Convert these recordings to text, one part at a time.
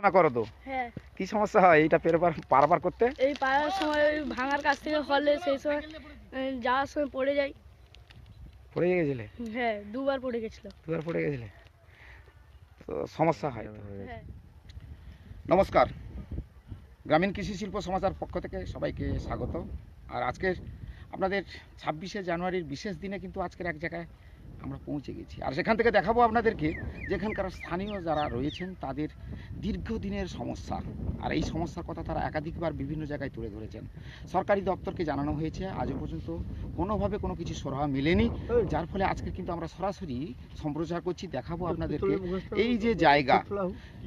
পড়াশোনা করো তো। হ্যাঁ। কি সমস্যা হয়? এইটা পেরোবার পারাবার করতে? এই পাড়ার সময় ওই ভাঙার কাছ থেকে হলে সেই সময় যাওয়ার সময় পড়ে যাই। পড়ে গেছিলে? হ্যাঁ দুবার পড়ে গেছিল। দুবার পড়ে গেছিলে? তো সমস্যা হয় হ্যাঁ। নমস্কার। গ্রামীণ কৃষি শিল্প সমাচার পক্ষ থেকে সবাইকে স্বাগত। আর আজকের আপনাদের ছাব্বিশে জানুয়ারির বিশেষ দিনে কিন্তু আজকের এক জায়গায় আমরা পৌঁছে গেছি। আর সেখান থেকে দেখাবো আপনাদেরকে যেখানকার স্থানীয় যারা রয়েছেন, তাদের দীর্ঘদিনের সমস্যা। আর এই সমস্যার কথা তারা একাধিকবার বিভিন্ন জায়গায় তুলে ধরেছেন। সরকারি দপ্তরকে জানানো হয়েছে, আজও পর্যন্ত কোনোভাবে কোনো কিছু সরহা মেলেনি। যার ফলে আজকে কিন্তু আমরা সরাসরি সম্প্রচার করছি, দেখাবো আপনাদেরকে। এই যে জায়গা,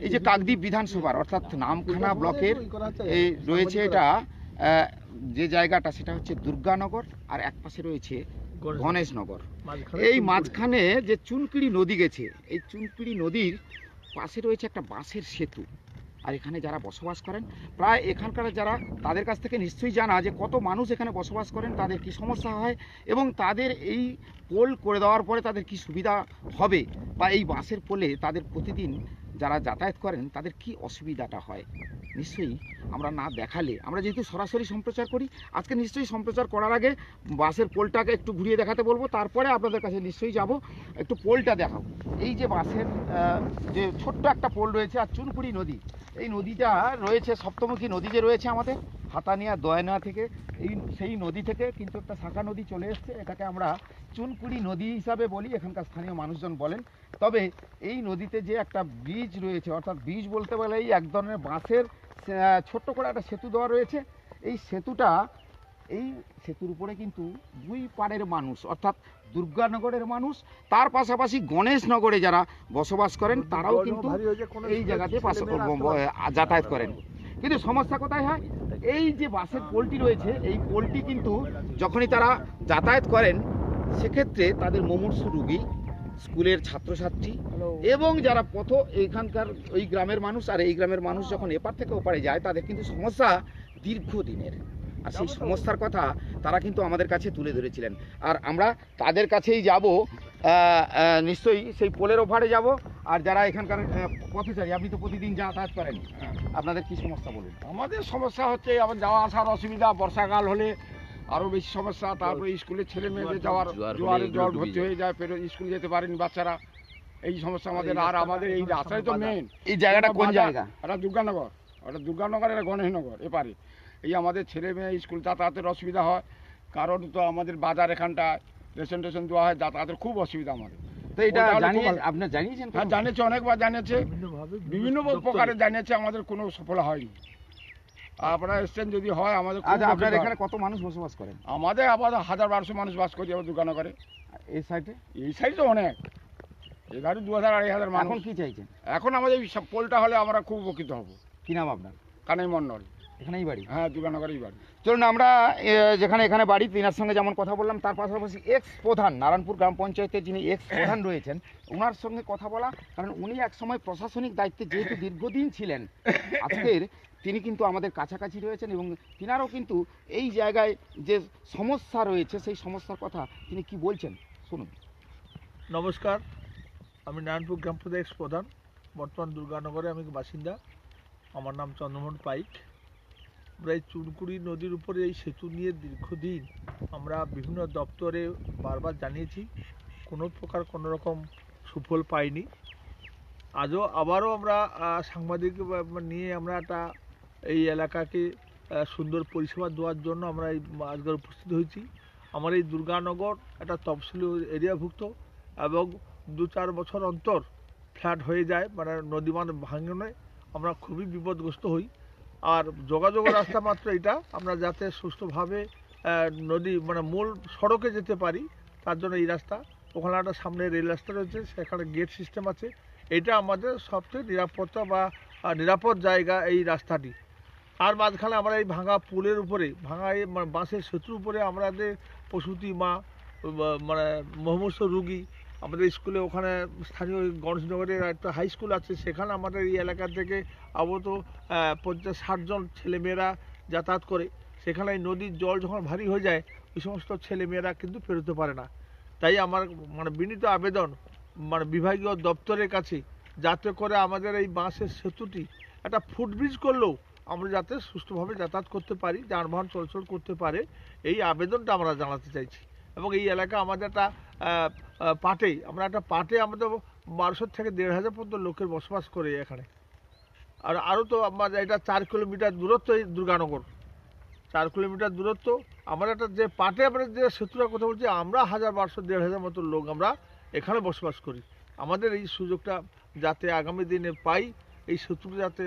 এই যে কাকদ্বীপ বিধানসভার, অর্থাৎ নামখানা ব্লকের এই রয়েছে এটা যে জায়গাটা, সেটা হচ্ছে দুর্গানগর। আর এক পাশে রয়েছে গণেশনগর এই মাঝখানে যে চুনকিড়ি নদী গেছে এই চুনকিড়ি নদীর পাশে রয়েছে একটা বাঁশের সেতু। আর এখানে যারা বসবাস করেন প্রায় এখানকার যারা তাদের কাছ থেকে নিশ্চয়ই জানা যে কত মানুষ এখানে বসবাস করেন তাদের কি সমস্যা হয় এবং তাদের এই পোল করে দেওয়ার পরে তাদের কি সুবিধা হবে বা এই বাসের পোলে তাদের প্রতিদিন যারা যাতায়াত করেন তাদের কি অসুবিধাটা হয়? নিশ্চয়ই আমরা না দেখালে। আমরা যেহেতু সরাসরি সম্প্রচার করি, আজকে নিশ্চয়ই সম্প্রচার করার আগে বাসের পোলটাকে একটু ঘুরিয়ে দেখাতে বলব, তারপরে আপনাদের কাছে নিশ্চয়ই যাব, একটু পোলটা দেখাবো। এই যে বাসের যে ছোট্ট একটা পোল রয়েছে আর চুনকুড়ি নদী, এই নদীটা রয়েছে, সপ্তমুখী নদী যে রয়েছে আমাদের, হাতানিয়া দয়না থেকে, এই সেই নদী থেকে কিন্তু একটা শাখা নদী চলে এসছে, এটাকে আমরা চুনকুড়ি নদী হিসাবে বলি, এখানকার স্থানীয় মানুষজন বলেন। তবে এই নদীতে যে একটা ব্রিজ রয়েছে, অর্থাৎ ব্রিজ বলতে গেলে এই এক ধরনের বাঁশের ছোট্ট করে একটা সেতু দেওয়া রয়েছে। এই সেতুটা এই সেতুর উপরে কিন্তু দুই পাড়ের মানুষ অর্থাৎ দুর্গানগরের মানুষ তার পাশাপাশি গণেশনগরে যারা বসবাস করেন তারাও কিন্তু এই জায়গাতে যাতায়াত করেন। কিন্তু সমস্যা কোথায় হয়? এই যে বাসের পোলটি রয়েছে এই পোলটি কিন্তু যখনই তারা যাতায়াত করেন সেক্ষেত্রে তাদের মুমূর্ষু রুগী স্কুলের ছাত্রছাত্রী এবং যারা পথ এইখানকার ওই গ্রামের মানুষ আর এই গ্রামের মানুষ যখন এপার থেকে ওপারে যায় তাদের কিন্তু সমস্যা দীর্ঘদিনের। আর সেই সমস্যার কথা তারা কিন্তু আমাদের কাছে তুলে ধরেছিলেন। আর আমরা তাদের কাছেই যাব। নিশ্চয়ই সেই পোলের ওপারে যাব। আর যারা এখানকার পথচারী আপনি তো প্রতিদিন যাতায়াত করেন। আপনাদের কি সমস্যা বলুন? আমাদের সমস্যা হচ্ছে আমার যাওয়া আসার অসুবিধা বর্ষাকাল হলে আরও বেশি সমস্যা তারপরে স্কুলের ছেলে মেয়েদের যাওয়ার জোয়ারে জল ভর্তি হয়ে যায় ফেরত স্কুল যেতে পারেনি বাচ্চারা। এই সমস্যা আমাদের আর আমাদের এই রাস্তায় তো মেন এই জায়গাটা কোন জায়গা? এটা দুর্গানগর। ওটা দুর্গানগর এটা গণেশনগর এপারে। এই আমাদের ছেলে মেয়ে স্কুল যাতায়াতের অসুবিধা হয় কারণ তো আমাদের বাজার এখানটা রেশন টেশন দেওয়া হয় যাতায়াতের খুব অসুবিধা আমাদের। তো এটা জানিয়ে আপনার জানিয়েছেন হ্যাঁ জানিয়েছে অনেকবার জানিয়েছে। বিভিন্ন প্রকারে জানিয়েছে আমাদের কোনো সফল হয়নি। আপনারা এসছেন যদি হয় আমাদের আচ্ছা আপনার এখানে কত মানুষ বসবাস করেন? আমাদের আবার হাজার বারোশো মানুষ বাস করি। এই সাইডে এই সাইড তো অনেক। দু হাজার আড়াই হাজার এখন মানুষ কি চাইছেন? এখন আমাদের পোলটা হলে আমরা খুব উপকৃত হব। কি নাম আপনার? কানাই মন্ডল। এখানেই বাড়ি? হ্যাঁ দুর্গানগরেই বাড়ি। চলুন আমরা যেখানে এখানে বাড়ি তিনার সঙ্গে যেমন কথা বললাম তার পাশাপাশি এক্স প্রধান নারায়ণপুর গ্রাম পঞ্চায়েতের যিনি এক্স প্রধান রয়েছেন ওনার সঙ্গে কথা বলা কারণ উনি এক সময় প্রশাসনিক দায়িত্বে যেহেতু দীর্ঘদিন ছিলেন আজকের তিনি কিন্তু আমাদের কাছাকাছি রয়েছেন এবং তিনারও কিন্তু এই জায়গায় যে সমস্যা রয়েছে, সেই সমস্যার কথা তিনি কি বলছেন? শুনুন। নমস্কার। আমি নারায়ণপুর গ্রাম পঞ্চায়েত প্রধান, বর্তমান দুর্গানগরে আমি বাসিন্দা। আমার নাম চন্দ্রমোহন পাইক। আমরা এই চুনকুড়ি নদীর উপরে এই সেতু নিয়ে দীর্ঘদিন আমরা বিভিন্ন দপ্তরে বারবার জানিয়েছি, কোনো প্রকার কোনো রকম সুফল পাইনি। আজও আবারও আমরা সাংবাদিক নিয়ে আমরা একটা এই এলাকাকে সুন্দর পরিষেবা দেওয়ার জন্য আমরা এই আজকের উপস্থিত হয়েছি। আমার এই দুর্গানগর একটা তফসিলি এরিয়াভুক্ত এবং দু চার বছর অন্তর ফ্ল্যাট হয়ে যায় মানে নদীমান ভাঙনে আমরা খুবই বিপদগ্রস্ত হই। আর যোগাযোগের রাস্তা মাত্র এটা, আমরা যাতে সুস্থভাবে নদী মানে মূল সড়কে যেতে পারি, তার জন্য এই রাস্তা। ওখানে একটা সামনে রেল রাস্তা রয়েছে, সেখানে গেট সিস্টেম আছে। এটা আমাদের সবচেয়ে নিরাপত্তা বা নিরাপদ জায়গা এই রাস্তাটি। আর মাঝখানে আমরা এই ভাঙা পুলের উপরে, ভাঙা এই মানে বাঁশের সেতুর উপরে আমাদের প্রসূতি মা মানে মুমূর্ষ রুগী, আমাদের স্কুলে ওখানে স্থানীয় গণেশনগরের একটা হাই স্কুল আছে, সেখানে আমাদের এই এলাকা থেকে আবত পঞ্চাশ ষাটজন ছেলেমেয়েরা যাতায়াত করে। সেখানে নদীর জল যখন ভারী হয়ে যায় ওই সমস্ত ছেলেমেয়েরা কিন্তু পেরোতে পারে না। তাই আমার মানে বিনীত আবেদন মানে বিভাগীয় দপ্তরের কাছে, যাতে করে আমাদের এই বাঁশের সেতুটি একটা ফুটব্রিজ করলেও আমরা যাতে সুষ্ঠুভাবে যাতায়াত করতে পারি, যানবাহন চলাচল করতে পারে, এই আবেদনটা আমরা জানাতে চাইছি। এবং এই এলাকা আমাদের একটা পাটে, আমরা একটা পাটে আমাদের বারোশো থেকে দেড় হাজার পর্যন্ত লোকের বসবাস করে এখানে। আর আরও তো আমাদের এটা চার কিলোমিটার দূরত্ব এই দুর্গানগর। চার কিলোমিটার দূরত্ব, আমরা একটা যে পাটে আমরা যে সেতুটার কথা বলছি, আমরা হাজার বারোশো দেড় হাজার মতো লোক আমরা এখানে বসবাস করি। আমাদের এই সুযোগটা যাতে আগামী দিনে পাই, এই সেতুটা যাতে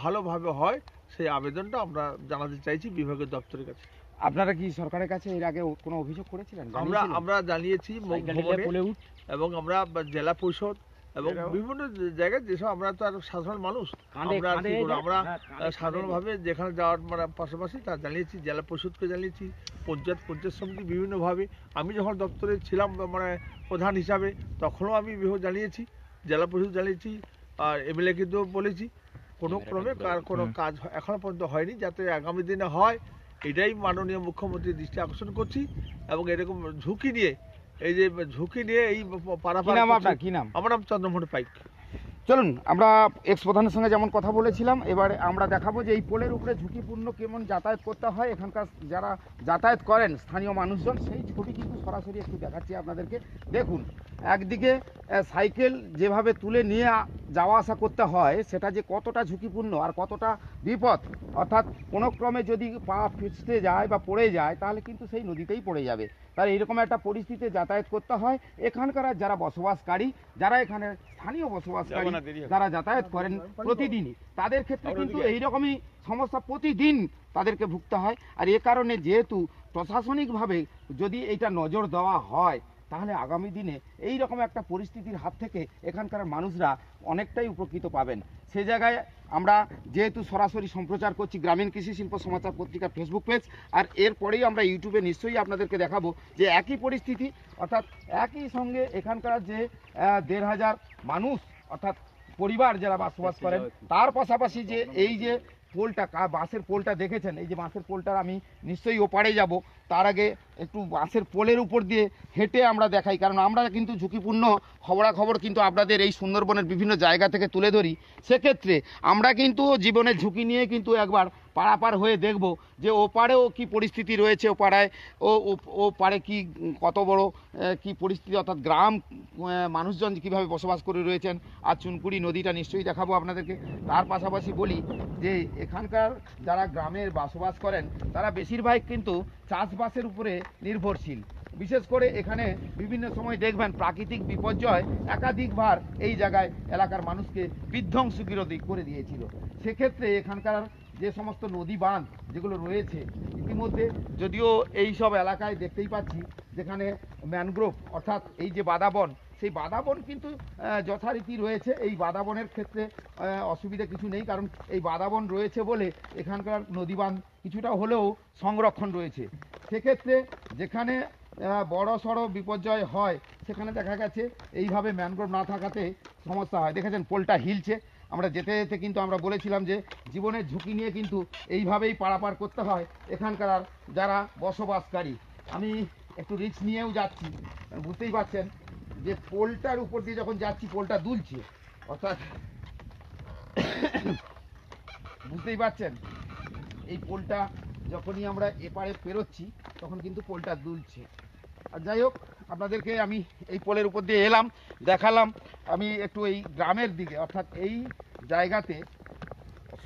ভালোভাবে হয় সেই আবেদনটা আমরা জানাতে চাইছি বিভাগীয় দপ্তরের কাছে। আপনারা কি সরকারের কাছে এর আগে কোনো অভিযোগ করেছিলেন? আমরা আমরা জানিয়েছি এবং আমরা জেলা পরিষদ এবং বিভিন্ন জায়গায় যেসব আমরা তো আর সাধারণ মানুষ আমরা আমরা সাধারণভাবে যেখানে যাওয়ার মানে পাশাপাশি তা জানিয়েছি জেলা পরিষদকে জানিয়েছি পঞ্চায়েত পঞ্চায়েত সমিতি বিভিন্নভাবে। আমি যখন দপ্তরে ছিলাম মানে প্রধান হিসাবে তখনও আমি বিভাগ জানিয়েছি জেলা পরিষদ জানিয়েছি আর এমএলএ কিন্তু বলেছি কোনো ক্রমে কার কোনো কাজ এখনও পর্যন্ত হয়নি যাতে আগামী দিনে হয় এটাই মাননীয় মুখ্যমন্ত্রীর দৃষ্টি আকর্ষণ করছি এবং এরকম ঝুঁকি নিয়ে এই যে ঝুঁকি নিয়ে এই কি পারাপার নাম করছে- আপনার? কি নাম? আমার নাম চন্দ্রমোহন পাইক। চলুন, আমরা এক্স প্রধানের সঙ্গে যেমন কথা বলেছিলাম, এবার আমরা দেখাবো যে এই পোলের উপরে ঝুঁকিপূর্ণ কেমন যাতায়াত করতে হয়। এখানকার যারা যাতায়াত করেন, স্থানীয় মানুষজন, সেই ছবি কিন্তু সরাসরি একটু দেখাচ্ছি আপনাদেরকে। দেখুন, একদিকে সাইকেল যেভাবে তুলে নিয়ে যাওয়া আসা করতে হয়, সেটা যে কতটা ঝুঁকিপূর্ণ আর কতটা বিপদ, অর্থাৎ কোনো ক্রমে যদি পা ফিসতে যায় বা পড়ে যায়, তাহলে কিন্তু সেই নদীতেই পড়ে যাবে। তাই এইরকম একটা পরিস্থিতিতে যাতায়াত করতে হয়। এখানকার যারা বসবাসকারী, যারা এখানে স্থানীয় বসবাসকারী যারা যাতায়াত করেন প্রতিদিনই। তাদের ক্ষেত্রে কিন্তু এইরকমই সমস্যা প্রতিদিন তাদেরকে ভুগতে হয়। আর এ কারণে যেহেতু প্রশাসনিকভাবে যদি এটা নজর দেওয়া হয় তাহলে আগামী দিনে এই রকম একটা পরিস্থিতির হাত থেকে এখানকার মানুষরা অনেকটাই উপকৃত পাবেন। সে জায়গায় আমরা যেহেতু সরাসরি সম্প্রচার করছি গ্রামীণ কৃষি শিল্প সমাচার পত্রিকার ফেসবুক পেজ আর এরপরেই আমরা ইউটিউবে নিশ্চয়ই আপনাদেরকে দেখাবো যে একই পরিস্থিতি অর্থাৎ একই সঙ্গে এখানকার যে দেড় হাজার মানুষ অর্থাৎ পরিবার যারা বসবাস করেন তার পাশাপাশি যে এই যে পোলটা বাঁশের পোলটা দেখেছেন? এই যে বাঁশের পোলটার আমি নিশ্চয়ই ওপারে যাব। তার আগে একটু বাঁশের পোলের উপর দিয়ে হেঁটে আমরা দেখাই কারণ আমরা কিন্তু ঝুঁকিপূর্ণ খবরাখবর কিন্তু আপনাদের এই সুন্দরবনের বিভিন্ন জায়গা থেকে তুলে ধরি। সেক্ষেত্রে আমরা কিন্তু জীবনের ঝুঁকি নিয়ে কিন্তু একবার পারাপার হয়ে দেখব যে ওপারেও কি পরিস্থিতি রয়েছে ও পাড়ায় ও, ও- পারে কি, কত বড় কি পরিস্থিতি, অর্থাৎ গ্রাম মানুষজন কীভাবে বসবাস করে রয়েছেন, আর চুনকুড়ি নদীটা নিশ্চয়ই দেখাবো আপনাদেরকে। তার পাশাপাশি বলি যে এখানকার যারা গ্রামের বসবাস করেন, তারা বেশিরভাগ কিন্তু চাষবাসের উপরে নির্ভরশীল। বিশেষ করে এখানে বিভিন্ন সময় দেখবেন প্রাকৃতিক বিপর্যয় একাধিকবার এই জায়গায় এলাকার মানুষকে বিধ্বংসী করে দিয়েছিল। সেক্ষেত্রে এখানকার যে সমস্ত নদী বাঁধ যেগুলো রয়েছে, ইতিমধ্যে যদিও এই সব এলাকায় দেখতেই পাচ্ছি, যেখানে ম্যানগ্রোভ অর্থাৎ এই যে বাদাবন সেই বাদাবন কিন্তু যথারীতি রয়েছে। এই বাদাবনের ক্ষেত্রে অসুবিধা কিছু নেই, কারণ এই বাদাবন রয়েছে বলে এখানকার নদী বাঁধ কিছুটা হলেও সংরক্ষণ রয়েছে। সেক্ষেত্রে যেখানে বড় সড়ো বিপর্যয় হয়, সেখানে দেখা গেছে, এইভাবে ম্যানগ্রোভ না থাকাতে সমস্যা হয়। দেখেছেন, পোলটা হিলছে আমরা যেতে যেতে কিন্তু আমরা বলেছিলাম যে জীবনের ঝুঁকি নিয়ে কিন্তু এইভাবেই পারাপার করতে হয় এখানকার যারা বসবাসকারী। আমি একটু রিস্ক নিয়েও যাচ্ছি। বুঝতেই পারছেন যে পোলটার উপর দিয়ে যখন যাচ্ছি, পোলটা দুলছে। অর্থাৎ বুঝতেই পারছেন? এই পোলটা যখনই আমরা এপারে পেরোচ্ছি, তখন কিন্তু পোলটা দুলছে। আর যাই হোক আপনাদেরকে আমি এই পোলের উপর দিয়ে এলাম, দেখালাম। আমি একটু এই গ্রামের দিকে, অর্থাৎ এই জায়গাতে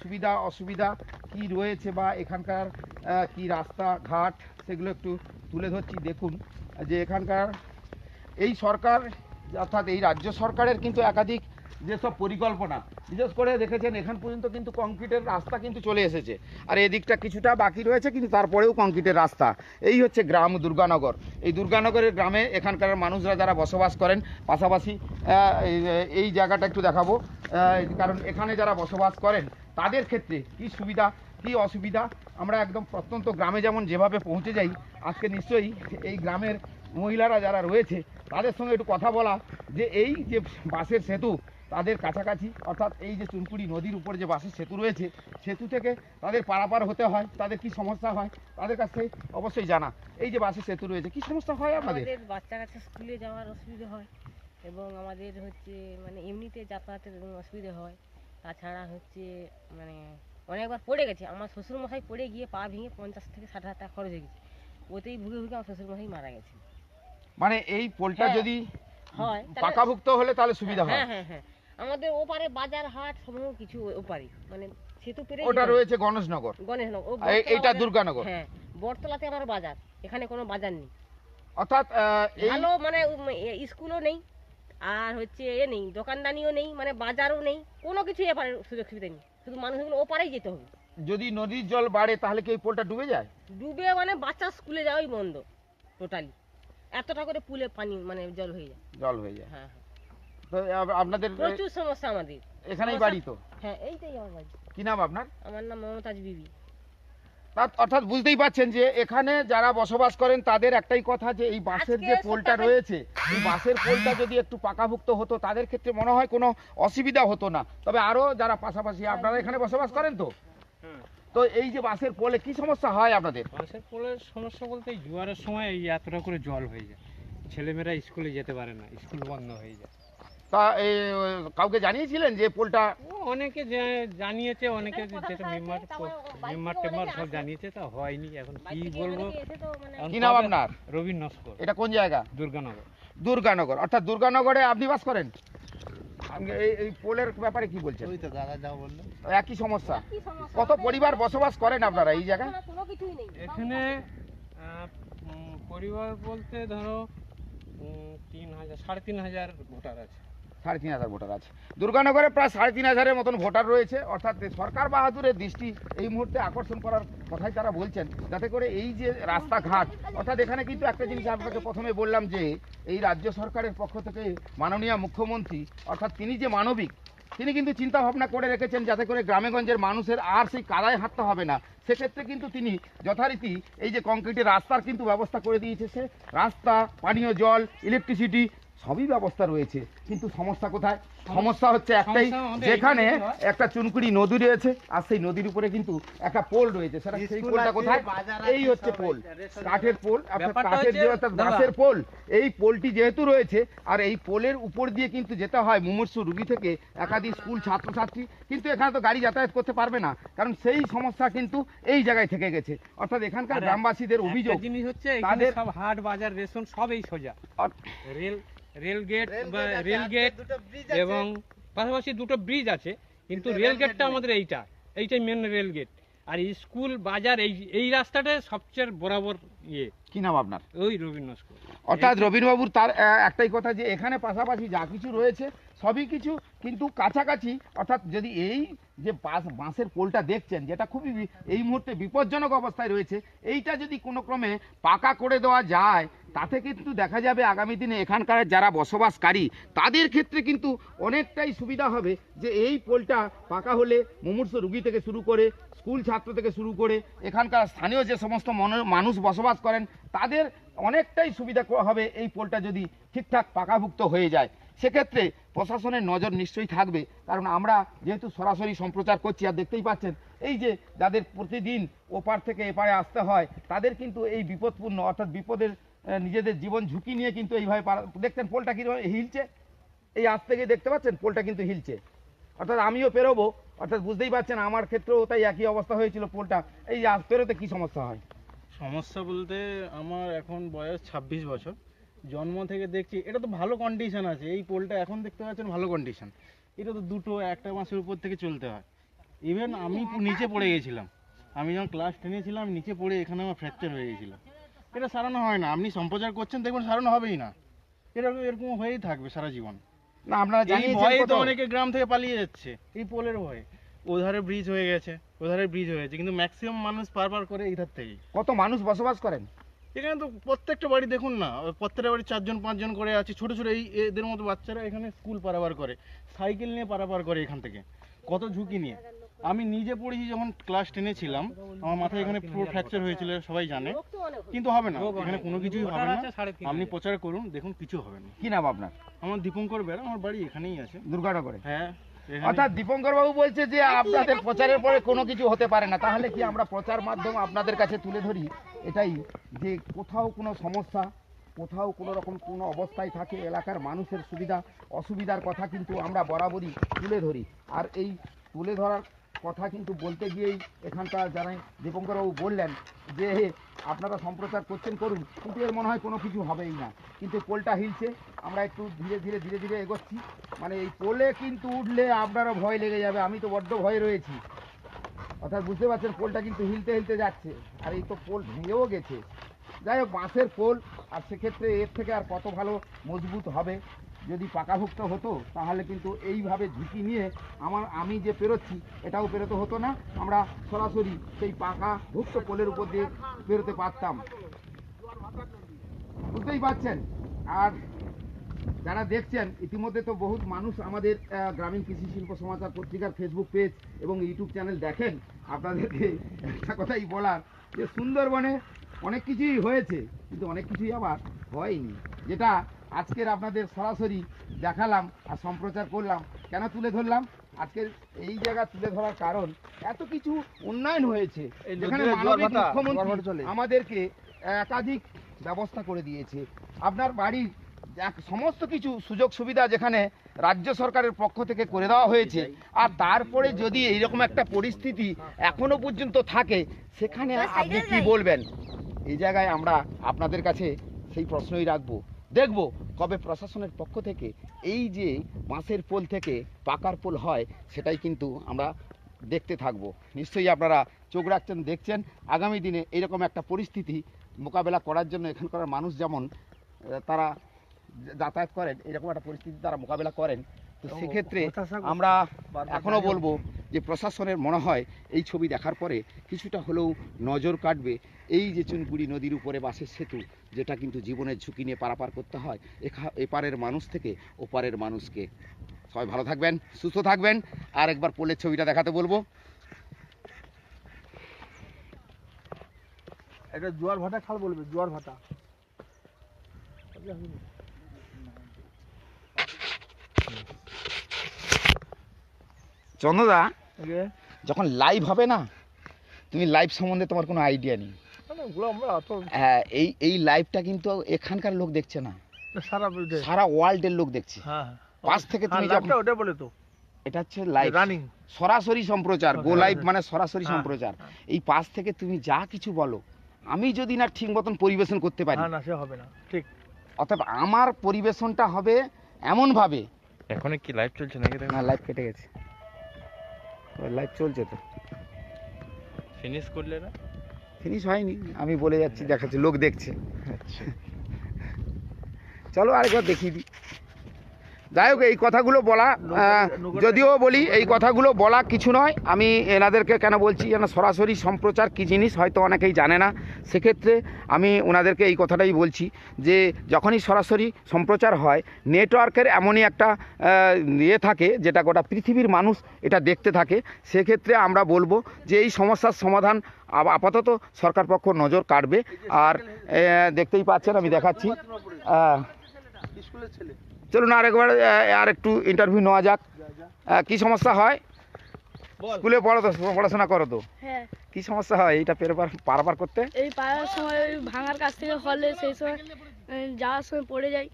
সুবিধা অসুবিধা কি রয়েছে বা এখানকার কি রাস্তা ঘাট সেগুলো একটু তুলে ধরছি। দেখুন, যে এখানকার এই সরকার, অর্থাৎ এই রাজ্য সরকারের কিন্তু একাধিক যেসব পরিকল্পনা। বিশেষ করে দেখেছেন, এখান পর্যন্ত কিন্তু কংক্রিটের রাস্তা কিন্তু চলে এসেছে। আর এদিকটা কিছুটা বাকি রয়েছে, কিন্তু তারপরেও কংক্রিটের রাস্তা। এই হচ্ছে গ্রাম দুর্গানগর। এই দুর্গানগরের গ্রামে এখানকার মানুষরা যারা বসবাস করেন, পাশাপাশি এই- জায়গাটা একটু দেখাবো। কারণ এখানে যারা বসবাস করেন, তাদের ক্ষেত্রে কি সুবিধা, কি অসুবিধা? আমরা একদম প্রত্যন্ত গ্রামে যেমন যেভাবে পৌঁছে যাই, আজকে নিশ্চয়ই এই গ্রামের মহিলারা যারা রয়েছে, তাদের সঙ্গে একটু কথা বলা যে এই যে বাসের সেতু, তাদের কাছাকাছি, অর্থাৎ এই যে চুনকুড়ি নদীর উপর যে বাসের সেতু রয়েছে, সেতু থেকে তাদের পারাপার হতে হয়, তাদের কি সমস্যা হয়, তাদের কাছ অবশ্যই জানা। এই যে বাসের সেতু রয়েছে, কি সমস্যা হয় আমাদের বাচ্চা কাচ্চা স্কুলে যাওয়ার অসুবিধা হয় এবং আমাদের হচ্ছে মানে এমনিতে যাতায়াতের অসুবিধা হয়। তাছাড়া হচ্ছে মানে অনেকবার পড়ে গেছে, আমার শ্বশুরমশাই পড়ে গিয়ে পা ভেঙে পঞ্চাশ থেকে ষাট হাজার টাকা খরচ হয়ে গেছে। ওতেই ভুগে ভুগে আমার শ্বশুরমশাই মারা গেছে মানে এই পোলটা হ্যাঁ। যদি হয় পাকাভুক্ত হলে তাহলে সুবিধা হয়। হ্যাঁ হ্যাঁ হ্যাঁ। আমাদের ওপারে বাজার হাট সমূহ কিছু ওপারে মানে সেতু পেরে ওটা রয়েছে গণেশনগর। গণেশনগর। এইটা দুর্গানগর। হ্যাঁ বটতলাতে আমার বাজার। এখানে কোনো বাজার নেই। অর্থাৎ এই ভালো মানে স্কুলও নেই আর হচ্ছে এ নেই দোকানদানিও নেই মানে বাজারও নেই কোনো কিছু এপারে সুযোগ সুবিধা নেই। শুধু মানুষগুলো ওপারেই যেতে হবে। যদি নদীর জল বাড়ে তাহলে কি এই পোলটা ডুবে যায়? ডুবে মানে বাচ্চা স্কুলে যাওয়াই বন্ধ টোটালি। এতটা করে পুলে পানি মানে জল হয়ে যায়। জল হয়ে যায়। হ্যাঁ হ্যাঁ। তো আপ- আপনাদের প্রচুর সমস্যা আমাদের। এখানেই বাড়ি তো? হ্যাঁ এইটাই আমার বাড়ি। কি নাম আপনার? আমার নাম মমতাজ বিবি। অর্থাৎ বুঝতেই পাচ্ছেন যে এখানে যারা বসবাস করেন তাদের একটাই কথা যে এই বাঁশের যে পোলটা রয়েছে এই বাঁশের পোলটা যদি একটু পাকাভুক্ত হতো তাদের ক্ষেত্রে মনে হয় কোনো অসুবিধা হতো না। তবে আরও যারা পাশাপাশি আপনারা এখানে বসবাস করেন তো? তো এই যে বাঁশের পোলে কি সমস্যা হয় আপনাদের? বাসের পোলের সমস্যা বলতে এই জোয়ারের সময় এই এতটা করে জল হয়ে যায়। ছেলেমেয়েরা স্কুলে যেতে পারে না স্কুল বন্ধ হয়ে যায়। তা এই, কাউকে জানিয়েছিলেন যে পোলটা? অনেকে যে- জানিয়েছে অনেকে যেটা মেম্বার মেম্বার টেম্বার সব জানিয়েছে তা হয়নি। এখন কি বলব? মানে কি নাম আপনার? রবীন নস্কর এটা কোন জায়গা? দুর্গানগর। দুর্গানগর অর্থাৎ দুর্গানগরে আপনি বাস করেন? এই এই পোলের ব্যাপারে কি বলছেন? ওই তো দাদা যা বলল। একই সমস্যা? কত পরিবার বসবাস করেন আপনারা এই জায়গায়? কোনো- কোনো কিছুই নেই। এখানে পরিবার বলতে ধরো তিন হাজার সাড়ে তিন হাজার ভোটার আছে। সাড়ে তিন হাজার ভোটার আছে। দুর্গানগরে প্রায় সাড়ে তিন হাজারের মতন ভোটার রয়েছে, অর্থাৎ সরকার বাহাদুরের দৃষ্টি এই মুহূর্তে আকর্ষণ করার কথাই তারা বলছেন। যাতে করে এই যে রাস্তাঘাট, অর্থাৎ এখানে কিন্তু একটা জিনিস আপনাকে প্রথমে বললাম যে, এই রাজ্য সরকারের পক্ষ থেকে মাননীয় মুখ্যমন্ত্রী, অর্থাৎ তিনি যে মানবিক, তিনি কিন্তু চিন্তা ভাবনা করে রেখেছেন যাতে করে গ্রামেগঞ্জের মানুষের আর সেই কাদায় হাঁটতে হবে না। সেক্ষেত্রে কিন্তু তিনি যথারীতি এই যে কংক্রিটের রাস্তার কিন্তু ব্যবস্থা করে দিয়েছে সে। রাস্তা, পানীয় জল ইলেকট্রিসিটি সবই ব্যবস্থা রয়েছে কিন্তু সমস্যা কোথায়? সমস্যা হচ্ছে একটাই যেখানে একটা চুনকুড়ি নদী রয়েছে আর সেই নদীর উপরে কিন্তু একটা পোল রয়েছে। সেটা সেই পোলটা কোথায়? এই হচ্ছে পোল কাঠের পোল অর্থাৎ কাঠের যে অর্থাৎ বাঁশের পোল এই পোলটি যেহেতু রয়েছে আর এই পোলের উপর দিয়ে কিন্তু যেতে হয় মুমূর্ষু রুগী থেকে একাধিক স্কুল ছাত্রছাত্রী কিন্তু এখানে তো গাড়ি যাতায়াত করতে পারবে না কারণ সেই সমস্যা কিন্তু এই জায়গায় থেকে গেছে। অর্থাৎ এখানকার গ্রামবাসীদের অভিযোগ জিনিস হচ্ছে তাদের- সব হাট বাজার রেশন সব এই সোজা রেল রেল গেট বা রেল গেট এবং পাশাপাশি দুটো ব্রিজ আছে কিন্তু রেল গেটটা আমাদের এইটা এইটাই মেন রেল গেট আর স্কুল বাজার এই এই রাস্তাটা সবচেয়ে বরাবর ইয়ে। কি নাম আপনার? ওই রবীন্দ্র স্কুল অর্থাৎ রবীন্দ্রবাবুর তার একটাই কথা যে এখানে পাশাপাশি যা কিছু রয়েছে সবই কিছু কিন্তু কাছাকাছি অর্থাৎ যদি এই যে বাঁশ বাঁশের পোলটা দেখছেন যেটা খুবই এই মুহূর্তে বিপজ্জনক অবস্থায় রয়েছে এইটা যদি কোনো ক্রমে পাকা করে দেওয়া যায় তাতে কিন্তু দেখা যাবে আগামী দিনে এখানকার যারা বসবাসকারী, তাদের ক্ষেত্রে কিন্তু অনেকটাই সুবিধা হবে যে এই পোলটা পাকা হলে মুমূর্ষ রুগী থেকে শুরু করে, স্কুল ছাত্র থেকে শুরু করে, এখানকার স্থানীয় যে সমস্ত মনে- মানুষ বসবাস করেন, তাদের অনেকটাই সুবিধা হবে এই পোলটা যদি ঠিকঠাক পাকাভুক্ত হয়ে যায়। সেক্ষেত্রে প্রশাসনের নজর নিশ্চয়ই থাকবে, কারণ আমরা যেহেতু সরাসরি সম্প্রচার করছি, আর দেখতেই পাচ্ছেন, এই যে যাদের প্রতিদিন ওপার থেকে এপারে আসতে হয়, তাদের কিন্তু এই বিপদপূর্ণ, অর্থাৎ বিপদের নিজেদের জীবন ঝুঁকি নিয়ে কিন্তু এইভাবে দেখছেন পোলটা কীভাবে হিলছে। এই আজ থেকে দেখতে পাচ্ছেন, পোলটা কিন্তু হিলছে। অর্থাৎ আমিও পেরোবো, অর্থাৎ বুঝতেই পারছেন আমার ক্ষেত্রেও তাই একই অবস্থা হয়েছিল পোলটা। এই আজ পেরোতে কী সমস্যা হয়? সমস্যা বলতে আমার এখন বয়স ছাব্বিশ বছর। জন্ম থেকে দেখছি, এটা তো ভালো কন্ডিশন আছে। এই পোলটা এখন দেখতে পাচ্ছেন ভালো কন্ডিশন এটা তো দুটো, একটা মাসের উপর থেকে চলতে হয়। ইভেন আমি নিচে পড়ে গেছিলাম। আমি যখন ক্লাস টেনে ছিলাম, নিচে পড়ে এখানে আমার ফ্র্যাকচার হয়ে গেছিল। এটা সারানো হয় না। আপনি সম্প্রচার করছেন দেখবেন সারানো হবেই না। এটা এরকম হয়েই থাকবে সারা জীবন। না আপনারা এই ভয়ে তো অনেকে গ্রাম থেকে পালিয়ে যাচ্ছে। এই পোলের ভয়ে। ওধারে ব্রিজ হয়ে গেছে ওধারে ব্রিজ হয়ে গেছে কিন্তু ম্যাক্সিমাম মানুষ পার পার করে এই ধার থেকেই। কত মানুষ বসবাস করেন? এখানে তো প্রত্যেকটা বাড়ি দেখুন না প্রত্যেকটা বাড়ি চারজন পাঁচজন করে আছে। ছোট ছোট এই এদের মতো বাচ্চারা এখানে স্কুল পারাবার করে সাইকেল নিয়ে পারাবার করে এখান থেকে। কত ঝুঁকি নিয়ে। আমি নিজে পড়েছি যখন ক্লাস টেনে ছিলাম আমার মাথায় এখানে পুরো ফ্র্যাকচার হয়েছিল সবাই জানে। কিন্তু হবে না এখানে কোনো কিছুই হবে না। আপনি প্রচার করুন দেখুন কিছু হবে না। কি নাম আপনার? আমার দীপঙ্কর বেড়া আমার বাড়ি এখানেই আছে। দুর্গানগরে। হ্যাঁ অর্থাৎ দীপঙ্কর বাবু বলছে যে আপনাদের প্রচারের পরে কোনো কিছু হতে পারে না। তাহলে কি আমরা প্রচার মাধ্যম আপনাদের কাছে তুলে ধরি? এটাই যে কোথাও কোনো সমস্যা কোথাও কোনো রকম কোনো অবস্থায় থাকে এলাকার মানুষের সুবিধা অসুবিধার কথা কিন্তু আমরা বরাবরই তুলে ধরি। আর এই তুলে ধরার কথা কিন্তু বলতে গিয়েই এখানকার যারা দীপঙ্করবাবু বললেন যে, আপনারা সম্প্রচার করছেন, করুন। কিন্তু এর মনে হয় কোনো কিছু হবেই না। কিন্তু পোলটা হিলছে, আমরা একটু ধীরে ধীরে ধীরে ধীরে এগোচ্ছি। মানে এই পোলে কিন্তু উঠলে আপনারও ভয় লেগে যাবে, আমি তো বড্ড ভয়ে রয়েছি। অর্থাৎ বুঝতে পারছেন, পোলটা কিন্তু হিলতে হিলতে যাচ্ছে। আর এই তো পোল ভেঙেও গেছে। যাই হোক, বাঁশের পোল, আর সেক্ষেত্রে এর থেকে আর কত ভালো মজবুত হবে? যদি পাকাভুক্ত হতো, তাহলে কিন্তু এইভাবে ঝুঁকি নিয়ে আমার, আমি যে পেরোচ্ছি, এটাও পেরোতে হতো না। আমরা সরাসরি সেই পাকাভুক্ত পোলের উপর দিয়ে পেরোতে পারতাম। বুঝতেই পারছেন? আর যারা দেখছেন, ইতিমধ্যে তো বহুত মানুষ আমাদের গ্রামীণ কৃষি শিল্প সমাচার পত্রিকার ফেসবুক পেজ এবং ইউটিউব চ্যানেল দেখেন। আপনাদেরকে একটা কথাই বলার, যে সুন্দরবনে অনেক কিছুই হয়েছে, কিন্তু অনেক কিছুই আবার হয়নি। যেটা আজকের আপনাদের সরাসরি দেখালাম আর সম্প্রচার করলাম। কেন তুলে ধরলাম? আজকের এই জায়গা তুলে ধরার কারণ এত কিছু উন্নয়ন হয়েছে যেখানে মুখ্যমন্ত্রী আমাদেরকে একাধিক ব্যবস্থা করে দিয়েছে। আপনার বাড়ির এক- সমস্ত কিছু সুযোগ সুবিধা যেখানে রাজ্য সরকারের পক্ষ থেকে করে দেওয়া হয়েছে আর তারপরে যদি এইরকম একটা পরিস্থিতি এখনও পর্যন্ত থাকে সেখানে আপনি কি বলবেন? এই জায়গায় আমরা আপনাদের কাছে সেই প্রশ্নই রাখব। দেখব কবে প্রশাসনের পক্ষ থেকে এই যে বাঁশের পোল থেকে পাকার পোল হয় সেটাই কিন্তু আমরা দেখতে থাকব। নিশ্চয়ই আপনারা চোখ রাখছেন দেখছেন। আগামী দিনে এরকম একটা পরিস্থিতি মোকাবেলা করার জন্য এখানকার মানুষ যেমন তারা যাতায়াত করেন এরকম একটা পরিস্থিতি তারা মোকাবেলা করেন। তো সেক্ষেত্রে আমরা এখনও বলব যে প্রশাসনের মনে হয় এই ছবি দেখার পরে কিছুটা হলেও নজর কাটবে। এই যে চুনপুরি নদীর উপরে বাসের সেতু যেটা কিন্তু জীবনের ঝুঁকি নিয়ে পারাপার করতে হয় এখা- এপারের মানুষ থেকে ওপারের মানুষকে। সবাই ভালো থাকবেন সুস্থ থাকবেন। আর একবার পোলের ছবিটা দেখাতে বলব। এটা জোয়ার ভাটা খাল বলবে জোয়ার ভাটা। চন্দ্রদা যখন লাইভ হবে না তুমি লাইভ সম্বন্ধে তোমার কোনো আইডিয়া নেই। মানে হ্যাঁ এই এই লাইভটা কিন্তু এখানকার লোক দেখছে না। সারা সারা ওয়ার্ল্ডের লোক দেখছে। হ্যাঁ হ্যাঁ। পাশ থেকে তুমি হ্যাঁ, লাভটা ওটা বলে তো। এটা হচ্ছে লাইভ রানিং সরাসরি সম্প্রচার গো লাইভ। মানে সরাসরি সম্প্রচার। এই পাশ থেকে তুমি যা কিছু বলো আমি যদি না ঠিক মতন পরিবেশন করতে পারি না সে হবে না। ঠিক। অর্থাৎ আমার পরিবেশনটা হবে এমনভাবে। এখন কি লাইভ চলছে নাকি না লাইভ কেটে গেছে। লাইভ চলছে তো। ফিনিশ করলে না? ফিনিশ হয়নি। আমি বলে যাচ্ছি দেখাচ্ছি লোক দেখছে। চলো আরেকবার দেখিয়ে দিই। যাই হোক এই কথাগুলো বলা যদিও বলি এই কথাগুলো বলা কিছু নয়। আমি এনাদেরকে কেন বলছি যেন সরাসরি সম্প্রচার কী জিনিস হয়তো অনেকেই জানে না। সেক্ষেত্রে আমি ওনাদেরকে এই কথাটাই বলছি যে যখনই সরাসরি সম্প্রচার হয় নেটওয়ার্কের এমনই একটা ইয়ে থাকে যেটা গোটা পৃথিবীর মানুষ এটা দেখতে থাকে। সেক্ষেত্রে আমরা বলব যে এই সমস্যার সমাধান আপাতত সরকার পক্ষ নজর কাটবে আর দেখতেই পাচ্ছেন আমি দেখাচ্ছি। স্কুলের ছেলে। চলুন আরেকবার আর একটু ইন্টারভিউ নেওয়া যাক। কি সমস্যা হয়? স্কুলে পড়ো তো পড়াশোনা করো তো হ্যাঁ। কি সমস্যা হয় এইটা পেরোবার পারাপার করতে? এই পাড়ার সময় ওই ভাঙার কাছ থেকে হলে সেই সময় যাওয়ার সময় পড়ে যাই।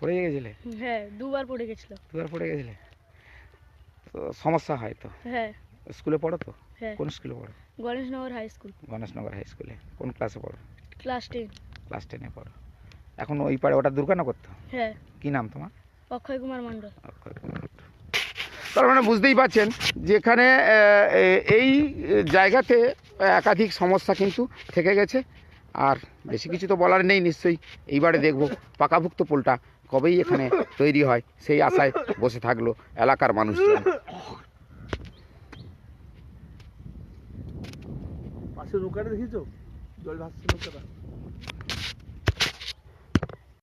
পড়ে গেছিলে? হ্যাঁ দুবার পড়ে গেছিল। দুবার পড়ে গেছিলে? তো সমস্যা হয় তো? হ্যাঁ। স্কুলে পড়ো তো হ্যাঁ। কোন স্কুলে পড়ো? Ganeshnagar high school. Ganeshnagar high স্কুলে। কোন ক্লাসে পড়ো? Class ten. ক্লাস টেনে পড়ো। এখন ওই পাড়ে ওটা দুর্গানগর করতো হ্যাঁ। কি নাম তোমার? অক্ষয় কুমার মণ্ডল। অক্ষয় কুমার। তার মানে বুঝতেই পারছেন যেখানে এই জায়গাতে একাধিক সমস্যা কিন্তু থেকে গেছে। আর বেশি কিছু তো বলার নেই নিশ্চয়ই। এইবারে দেখব পাকাভুক্ত পোলটা কবেই এখানে তৈরি হয় সেই আশায় বসে থাকল এলাকার মানুষজন। পাশে নৌকাটা দেখিছো জল ভাসছে নৌকাটা।